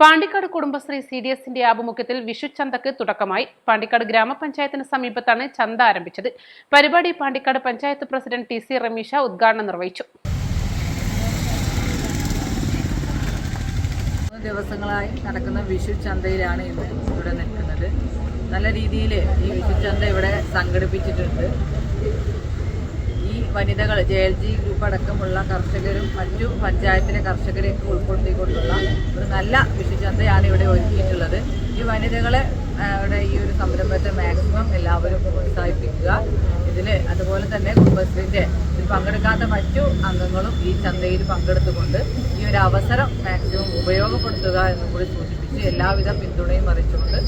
Pandikkad Kudumbashree C D എസിന്റെ ആഭിമുഖ്യത്തിൽ വിഷു ചന്തക്ക് തുടക്കമായി. പാണ്ടിക്കാട് ഗ്രാമപഞ്ചായത്തിന് സമീപത്താണ് ചന്ത ആരംഭിച്ചത്. പരിപാടി Pandikkad panchayat president T C Rameesha ഉദ്ഘാടനം നിർവഹിച്ചു. ദിവസങ്ങളായി നടക്കുന്ന വിഷു ചന്തയിലാണ് ഇന്ന് ഇവിടെ നിൽക്കുന്നത്. നല്ല രീതിയിൽ ഈ വിഷു ചന്ത ഇവിടെ സംഘടിപ്പിച്ചിട്ടുണ്ട്. വനിതകൾ ജെ എൽ ജി ഗ്രൂപ്പ് അടക്കമുള്ള കർഷകരും മറ്റു പഞ്ചായത്തിലെ കർഷകരെയൊക്കെ ഉൾപ്പെടുത്തിക്കൊണ്ടുള്ള ഒരു നല്ല വിശുചന്തയാണ് ഇവിടെ ഒരുക്കിയിട്ടുള്ളത്. ഈ വനിതകളെ ഇവിടെ ഈ ഒരു സംരംഭത്തെ മാക്സിമം എല്ലാവരും പ്രോത്സാഹിപ്പിക്കുക. ഇതിൽ അതുപോലെ തന്നെ കുടുംബശ്രീന്റെ ഇതിൽ പങ്കെടുക്കാത്ത മറ്റു അംഗങ്ങളും ഈ ചന്തയിൽ പങ്കെടുത്തുകൊണ്ട് ഈ ഒരു അവസരം മാക്സിമം ഉപയോഗപ്പെടുത്തുക എന്നും കൂടി സൂചിപ്പിച്ച്. എല്ലാവിധ പിന്തുണയും അറിയിച്ചുകൊണ്ട്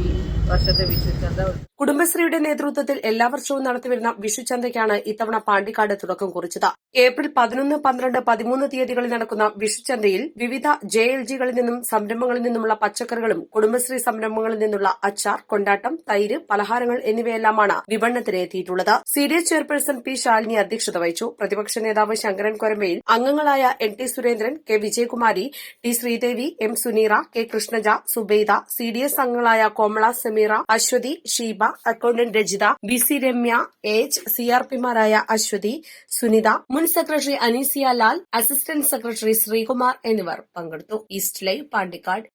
ഈ വർഷത്തെ വിഷുചന്ത കുടുംബശ്രീയുടെ നേതൃത്വത്തിൽ എല്ലാ വർഷവും നടത്തിവരുന്ന വിഷുചന്തയ്ക്കാണ് ഇത്തവണ പാണ്ടിക്കാട് തുടക്കം കുറിച്ചത്. ഏപ്രിൽ പതിനൊന്ന് പന്ത്രണ്ട് പതിമൂന്ന് തീയതികളിൽ നടക്കുന്ന വിഷുചന്തയിൽ വിവിധ ജെ എൽ ജികളിൽ നിന്നും സംരംഭങ്ങളിൽ നിന്നുമുള്ള പച്ചക്കറികളും കുടുംബശ്രീ സംരംഭങ്ങളിൽ നിന്നുള്ള അച്ചാർ കൊണ്ടാട്ടം തൈര് പലഹാരങ്ങൾ എന്നിവയെല്ലാമാണ് വിപണനത്തിന് എത്തിയിട്ടുള്ളത് C D S chairperson P Shalini അധ്യക്ഷത വഹിച്ചു. പ്രതിപക്ഷ നേതാവ് ശങ്കരൻ കൊരമ്പയിൽ അംഗങ്ങളായ N T Surendran K Vijayakumari T Sreedevi M Suneera K Krishnaja Subaida C D S അംഗങ്ങളായ Komala Sameera Aswathi Sheeba accountant Rajitha B C Remya H C R പിമാരായ Aswathi Sunitha മുൻ secretary Aneesia Lal assistant secretary Sreekumar എന്നിവർ പങ്കെടുത്തു. East Live Pandikkad.